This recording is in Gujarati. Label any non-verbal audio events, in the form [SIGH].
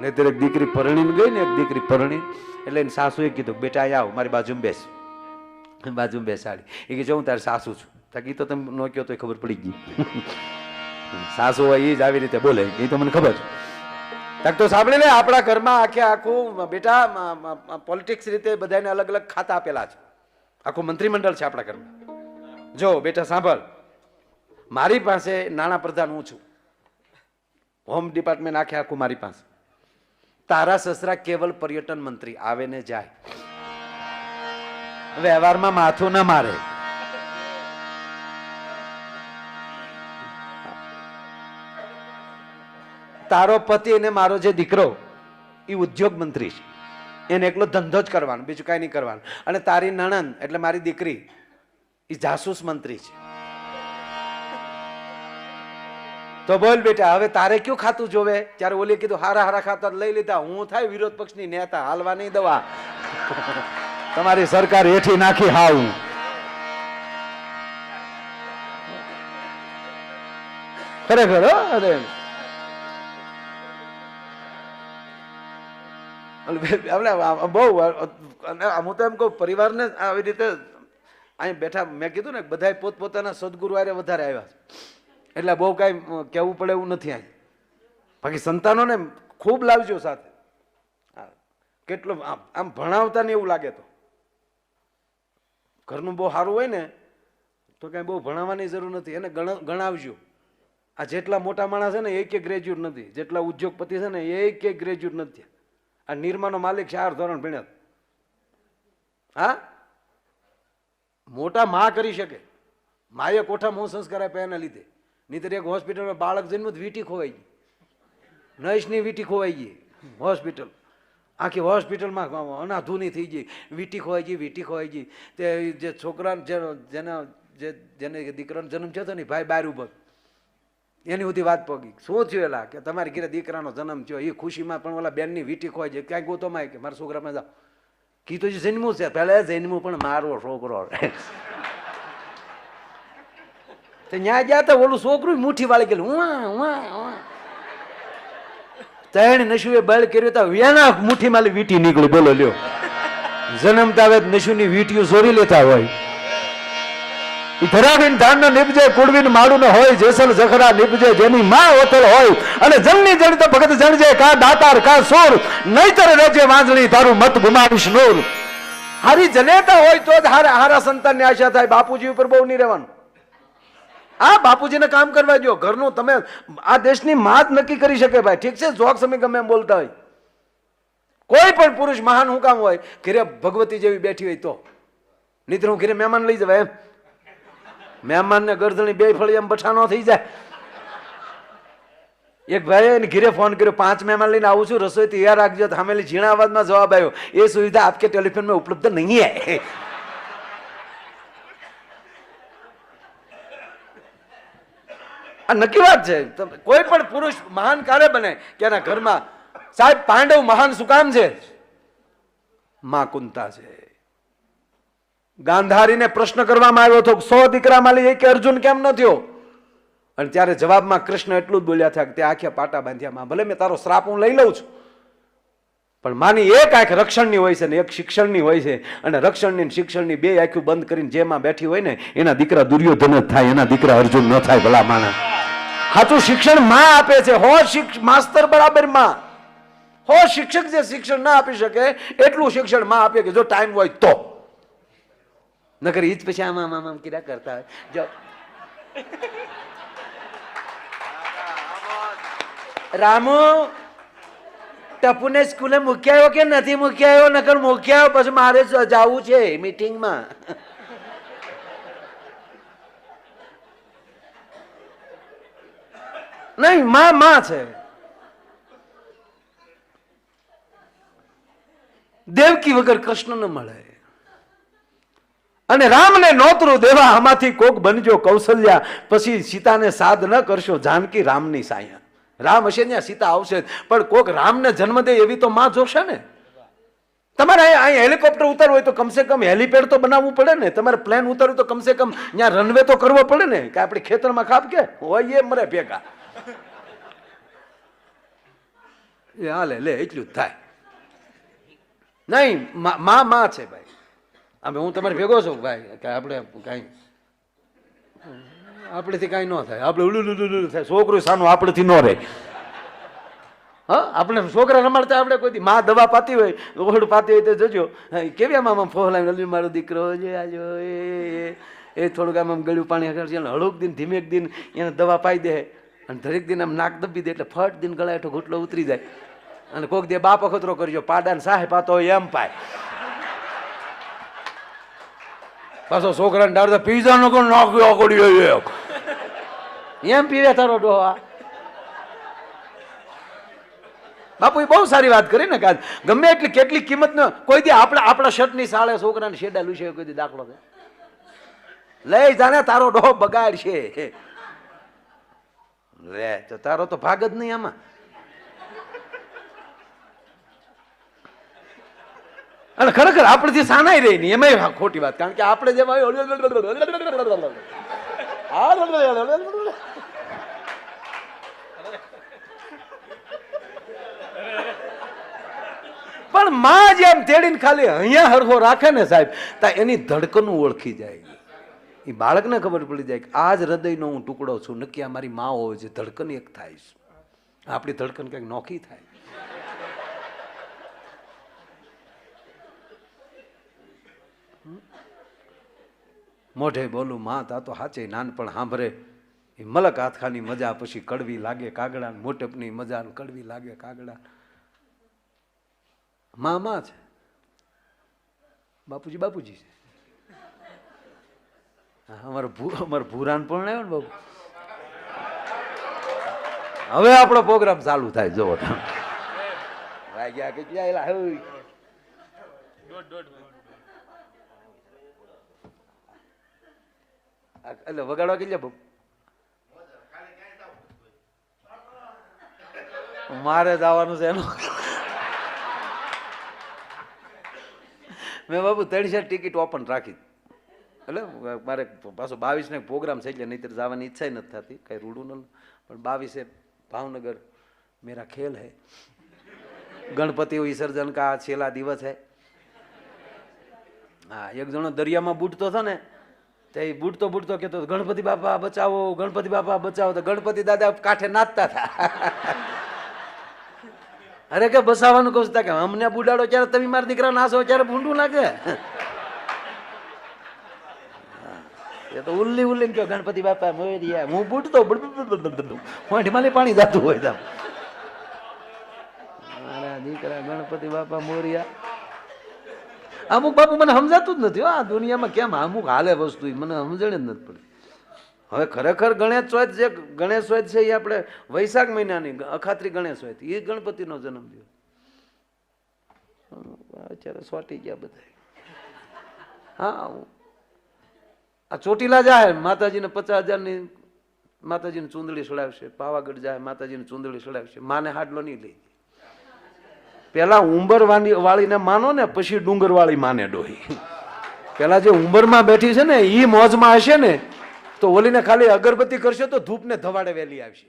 નહીતર એક દીકરી પરણીને ગઈ ને એક દીકરી પરણી. એટલે એની સાસુએ કીધું, બેટા, અહીંયા આવ, મારી બાજુમાં બેસ. બાજુમાં બેસાડી. એ કે, જો, હું તારી સાસુ છું. તાકી તો તમે ન કહો તો ખબર પડી ગઈ. [LAUGHS] સાસુ હોય એ જ આવી રીતે બોલે, એ તો મને ખબર. છે તક તો સાંભળી લે, આપણા ઘરમાં આખે આખું, બેટા પોલિટિક્સ રીતે બધાને અલગ અલગ ખાતા આપેલા છે. આખું મંત્રીમંડળ છે આપણા ઘરમાં. જો, બેટા, સાંભળ. મારી પાસે નાણાં પ્રધાન હું છું. હોમ ડિપાર્ટમેન્ટ આખે આખું મારી પાસે. તારા સસરા કેવલ પર્યટન મંત્રી આવે ને જાય. વ્યવહારમાં માથું ના મારે. તારો પતિ અને મારો જે દીકરો, એ ઉદ્યોગ મંત્રી છે. એને એકલો ધંધો જ કરવાનો, બીજું કાંઈ નહીં કરવાનું. અને તારી નણંદ, એટલે મારી દીકરી, એ જાસૂસ મંત્રી છે. તો બોલ બેટા, હવે તારે કયું ખાતું જોવે? ત્યારે ઓલી કીધું, હારા હારા ખાતા લઈ લીધા. હું થાય વિરોધ પક્ષની નેતા, હાલવા નહીં દવા. [LAUGHS] તમારી સરકાર હેઠી નાખી હાવ. ખરેખર અરે. આપણે બહુ હું તો એમ કહું, પરિવારને આવી રીતે અહીં બેઠા, મેં કીધું ને બધા પોતપોતાના સદગુરુ આરે વધારે આવ્યા એટલે બહુ કાંઈ કહેવું પડે એવું નથી અહીં બાકી સંતાનોને ખૂબ લાવજો સાથે. કેટલો, આમ ભણાવતા ને એવું લાગે તો. ઘરનું બહુ સારું હોય ને, તો કાંઈ બહુ ભણાવવાની જરૂર નથી. એને ગણ, ગણાવજો. આ જેટલા મોટા માણસ છે ને એક એક ગ્રેજ્યુએટ નથી. જેટલા ઉદ્યોગપતિ છે ને એક એક ગ્રેજ્યુએટ નથી આ નિર્માનો માલિક ચાર ધોરણ ભણ્યા હા? મોટા મા કરી શકે. માએ કોઠા મોં સંસ્કાર આપ્યા એના લીધે. નહીતર એક હોસ્પિટલમાં બાળક જન્મ વીટી ખોવાઈ ગઈ. નૈશની વીટી ખોવાઈ ગઈ હોસ્પિટલ. આખી હોસ્પિટલમાં અનાધૂની થઈ ગઈ. વીટી ખોવાઈ ગઈ, વીટી ખોવાઈ ગઈ. તે જે છોકરા જેના જે જેને દીકરાનો જન્મ થયો હતો ને ભાઈ બાર ઊભો એની સુધી વાત પગી. શું થયું એલા કે તમારી ઘરે દીકરાનો જન્મ થયો? એ ખુશીમાં પણ ઓલા બેનની વીટી ખોવાઈ જાય ક્યાંક ગોતોમાં કે મારા છોકરામાં જાઓ. કીધું જે જન્મું છે. પહેલાં જન્મું પણ મારો છોકરો. તો ન્યા ગયા તો ઓલું છોકરું મુઠ્ઠી વાળી ગયેલું. ઉવા ઉવા ઉવા નશુએ બળ કર્યું તો વેના મુઠ્ઠી માલી વીટી નીકળી. બોલો, લ્યો. જન્મતા હવે નશુની વીટીઓ ચોરી લેતા હોય. ધરાવીન ધાન નિપજે, કુળવીન માડું હોય, જેસલ જખરા નીપજે, જેની માં ઓતલ હોય. અને જમની જણ તો ભગત જણજે કા દાતાર, કા સોર. નહીતર રેજે વાંજણી તારું મત ગુમાવીશ નૂર. હારી જનેતા હોય તો જ હારા હારા સંતાનની આશા થાય. બાપુજી ઉપર બહુ નહીં રહેવાનું. આ બાપુજીને કામ કરવા દો ઘરનું તમે, આ દેશની માત નક્કી કરી શકે ભાઈ. ઠીક છે જોગ સમય ગમે એમ બોલતા હોય. કોઈ પણ પુરુષ મહાન હું કામ હોય, ઘેરે ભગવતી જેવી બેઠી હોય તો. નીતર હું ઘેરે મહેમાન લઈ જવાય એમ. મહેમાનને ગરદણી બે ફળી એમ બઠાનો થઈ જાય. એક ભાઈ એને ઘીરે ફોન કર્યો, પાંચ મહેમાન લઈને આવું છું, રસોઈ તૈયાર રાખજો. સામેલી ઝીણા અવાજમાં જવાબ આવ્યો, એ સુવિધા આપકે ટેલિફોનમાં ઉપલબ્ધ નહીં હે. આ નક્કી વાત છે. કોઈ પણ પુરુષ મહાન કાર્ય બને કે એના ઘરમાં, સાહેબ, પાંડવ મહાન શું છે? મા કુંતા છે. ગાંધારીને પ્રશ્ન કરવામાં આવ્યો હતો સો દીકરા માલી કે અર્જુન કેમ ન થયો? અને ત્યારે જવાબમાં કૃષ્ણ એટલું જ બોલ્યા થયા કે તે આખે પાટા બાંધ્યા. માં ભલે મેં તારો શ્રાપ હું લઈ લઉં છું પણ માની એક આંખ રક્ષણની હોય છે ને એક શિક્ષણની હોય છે. અને રક્ષણની શિક્ષણની બે આંખું બંધ કરીને જેમાં બેઠી હોય ને, એના દીકરા દુર્યોધન જ થાય, એના દીકરા અર્જુન ન થાય ભલા માણસ. સાચું શિક્ષણમાં આપે છે. હો માસ્તર બરાબરમાં. હો શિક્ષક જે શિક્ષણ ના આપી શકે, એટલું શિક્ષણમાં આપે કે જો ટાઈમ હોય તો. નગર ઈ જ પછી આમ આમ આમ કીધા કરતા હોય. જો. રામુ ટપુને સ્કૂલે મૂકી કે નથી મૂકી નકર મૂકી પછી મારે જવું છે મીટિંગમાં. નહીં, માં માં છે. દેવકી વગર કૃષ્ણ ન મળે. અને રામને નોતરું દેવા આમાંથી કોક બનજો કૌશલ્યા. પછી સીતાને સાદ ન કરશો, જાનકી રામની સાયા. રામ હશે ત્યાં સીતા આવશે. પણ કોક રામને જન્મ દે એવી તો માં જોશે ને. તમારે અહીંયા અહીં હેલિકોપ્ટર ઉતારવું હોય તો કમસે કમ હેલિપેડ તો બનાવવું પડે ને. તમારે પ્લેન ઉતારવું તો કમસે કમ ત્યાં રનવે તો કરવો પડે ને. કે આપણે ખેતરમાં ખાપ કે? હોય એ મરે ભેગા. એ હાલે, લે, એટલું જ થાય. નહીં, માં માં છે ભાઈ. અમે હું તમારે ભેગો છું, ભાઈ, કે આપણે કાંઈ આપણેથી કાંઈ ન થાય. આપણે ઉલું ઉલું ઉલું થાય. છોકરું સાનું આપણેથી ન રહે. હા? આપણે છોકરા રમાડતા આપણે કોઈ માં દવા પાતી હોય, ઓહડ પાતી હોય તો જજો. કેવી આમ આમ ફોહલાવી અલી મારો દીકરો જે આજો એ, એ- થોડુંક આમ આમ ગળ્યું પાણી હળુક દિન ધીમેક દિન એને દવા પાઈ દે. અને દરેક દિન આમ નાક દબી દે એટલે ફટ દિન ગળા હેઠો ઘૂંટલો ઉતરી જાય. અને કોક દે બાપ અખતરો કરજો પાડાને સાહે પાતો હોય એમ પાય. પાછો છોકરાને ડાળતા પીઝા નો નાખ્યો આગળ એમ પીવે તારો ડોહા. બાપુ બહુ સારી વાત કરી ને કાલ ગમે એટલી કેટલી કિંમત ન કોઈ દી આપણા આપણા શર્ટની સાળે છોકરાને શેડા લૂસે કોઈ દી દાખલો છે. લઈ જાને તારો ડોહો બગાડ છે લે, તો તારો તો ભાગ જ નહીં આમાં. અને ખરેખર આપણેથી સાનાઈ રહી નહીં એમાં ખોટી વાત. કારણ કે આપણે જેમાં પણ માં જેમ તેડીને ખાલી અહીંયા હરખો રાખે ને સાહેબ, તા એની ધડકનું ઓળખી જાય. એ બાળકને ખબર પડી જાય કે આ જ હૃદયનો હું ટુકડો છું, નક્કી આ મારી માં હોય છે, ધડકન એક થાય છે. આપણી ધડકન કંઈક નોખી થાય. મોઢે બોલું, માં, તા તો હાચે નાનપણ સાંભળે. એ મલક હાથખાની મજા પછી કડવી લાગે કાગડા મોટપની મજા કડવી લાગે કાગડા. માં માં છે. બાપુજી બાપુજી છે. અમારો ભૂ, અમારો ભૂરાન પણ આવ્યો ને બાપુ. હવે આપણો પ્રોગ્રામ ચાલુ થાય જોવો તમે. વાગ્યા કેટલા આ, એટલે વગાડવા કેટલા બાપુ? મારે જવાનું છે એનું. મેં બાબુ ત્રણસો ટિકિટ ઓપન રાખી. એટલે મારે પાછો બાવીસ ને પ્રોગ્રામ છે એટલે નહીંતર જવાની ઈચ્છા નથી થતી, કઈ રૂડું ન પણ બાવીસે ભાવનગર મેરા ખેલ હે. ગણપતિ વિસર્જન કા છેલ્લા દિવસ હે. હા, એક જણો દરિયામાં બૂટતો હતો ને, તે બૂટતો બૂટતો કહેતો ગણપતિ બાપા, બચાવો, ગણપતિ બાપા, બચાવો. તો ગણપતિ દાદા કાંઠે નાચતા હતા. અરે કે બસાવાનું કહું કે અમને બુડાડો ત્યારે તમે મારા દીકરા નાસો ત્યારે ભૂંડું લાગે એ તો ઉલ્લી ઉલ્લી કયો ગણપતિ બાપા મોરિયા હું બૂટતો માલી પાણી જાતું હોય તમ મારા દીકરા ગણપતિ બાપા મોરિયા અમુક બાપુ મને સમજાતું જ નથી આ દુનિયામાં કેમ અમુક હાલે વસ્તુ મને સમજણ જ નથી પડતી. હવે ખરેખર ગણેશ ચોથ જે ગણેશ ચોથ છે એ આપણે વૈશાખ મહિનાની, અખાત્રી ગણેશ ચોથ એ ગણપતિનો જન્મ દિવસ. અત્યારે સોટી ગયા બધા હા આ ચોટીલા જાય, માતાજીને પચાસ હજારની માતાજીને ચૂંદડી સડાવશે પાવાગઢ જાય, માતાજીને ચૂંદડી સડાવશે માને હાડલો નહીં લઈ પેલા ઉંબર વાની વાળીને માનો ને, પછી ડુંગર વાળી માને ડોહી. પેલા જે ઉંબરમાં બેઠી છે ને એ મોજમાં હશે ને તો ઓલીને ખાલી અગરબત્તી કરશે તો ધૂપને ધવાડે વેલી આવશે.